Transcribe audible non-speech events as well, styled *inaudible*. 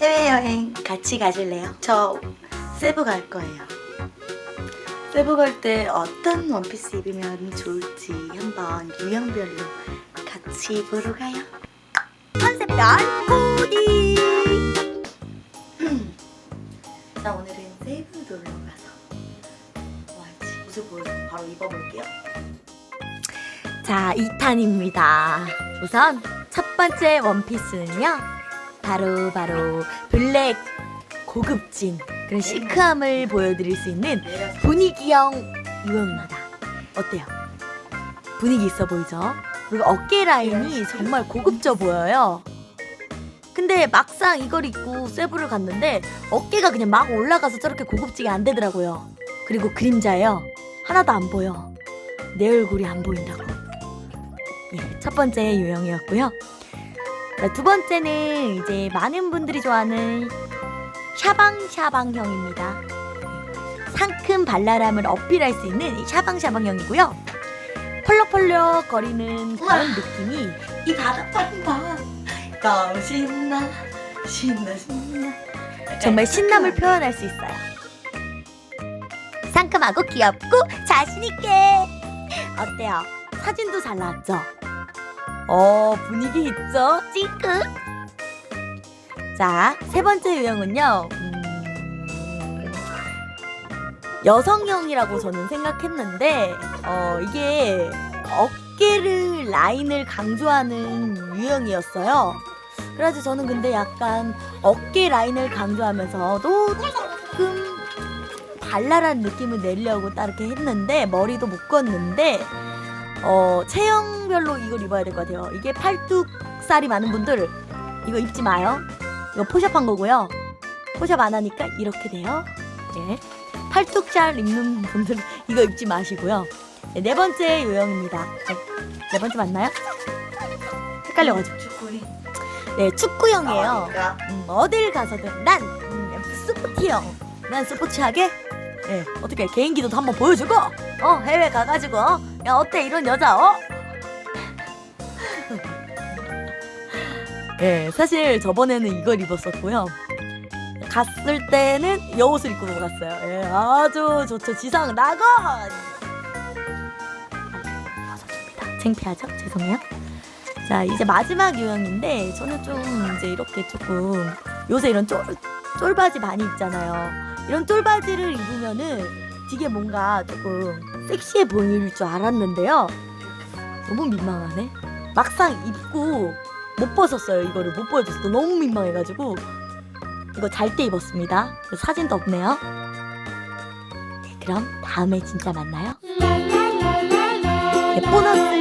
해외여행 같이 가실래요? 저 세부 갈 거예요. 세부 갈 때 어떤 원피스 입으면 좋을지 한번 유형별로 같이 보러 가요. 컨셉별 코디 나 오늘은 세부 놀러 가서 와 옷을 보여 바로 입어볼게요. 자 2탄입니다 우선 첫 번째 원피스는요 바로 바로 블랙 고급진 그런 시크함을 보여드릴 수 있는 분위기형 유형입니다. 어때요? 분위기 있어 보이죠? 그리고 어깨 라인이 정말 고급져 보여요. 근데 막상 이걸 입고 세부를 갔는데 어깨가 그냥 막 올라가서 저렇게 고급지게 안 되더라고요. 그리고 그림자예요. 하나도 안 보여. 내 얼굴이 안 보인다고. 예, 첫 번째 유형이었고요. 자, 두 번째는 이제 많은 분들이 좋아하는 샤방샤방형입니다. 상큼 발랄함을 어필할 수 있는 이 샤방샤방형이고요. 펄럭펄럭 거리는. 그런 느낌이 이 바닥판다. 너무 신나 신나 신나. 정말 신남을 표현할 수 있어요. 상큼하고 귀엽고 자신있게. 어때요? 사진도 잘 나왔죠? 어, 분위기 있죠? 찡긋. 자, 세 번째 유형은요. 음, 여성형이라고 저는 생각했는데, 어, 이게 어깨를, 라인을 강조하는 유형이었어요. 그래서 저는 근데 약간 어깨 라인을 강조하면서도 조금 발랄한 느낌을 내려고 딱 이렇게 했는데 머리도 묶었는데 어 체형별로 이걸 입어야 될 것 같아요. 이게 팔뚝살이 많은 분들 이거 입지 마요. 이거 포샵한 거고요. 포샵 안 하니까 이렇게 돼요. 예. 팔뚝살 입는 분들 *laughs* 이거 입지 마시고요. 네, 네 번째 유형입니다. 네, 네 번째 맞나요? 헷갈려가지고. 네, 축구형이에요. 음, 어딜 가서든 난 음, 스포티형. 난 스포츠하게 예, 어떻게 개인기도 한번 보여주고 어 해외 가가지고 어? 야 어때 이런 여자 어? *laughs* 예, 사실 저번에는 이걸 입었었고요. 갔을 때는 이 옷을 입고 갔어요. 예, 아주 좋죠. 지상 낙원. 벗어줍니다. 창피하죠? 죄송해요. 자 이제 마지막 유형인데 저는 좀 이제 이렇게 조금 요새 이런 쫄 쫄바지 많이 입잖아요. 이런 쫄바지를 입으면은 되게 뭔가 조금 섹시해 보일 줄 알았는데요. 너무 민망하네. 막상 입고 못 벗었어요. 이거를 못 보여줬어. 너무 민망해가지고 이거 잘 때 입었습니다. 사진도 없네요. 네, 그럼 다음에 진짜 만나요. 네, 보너스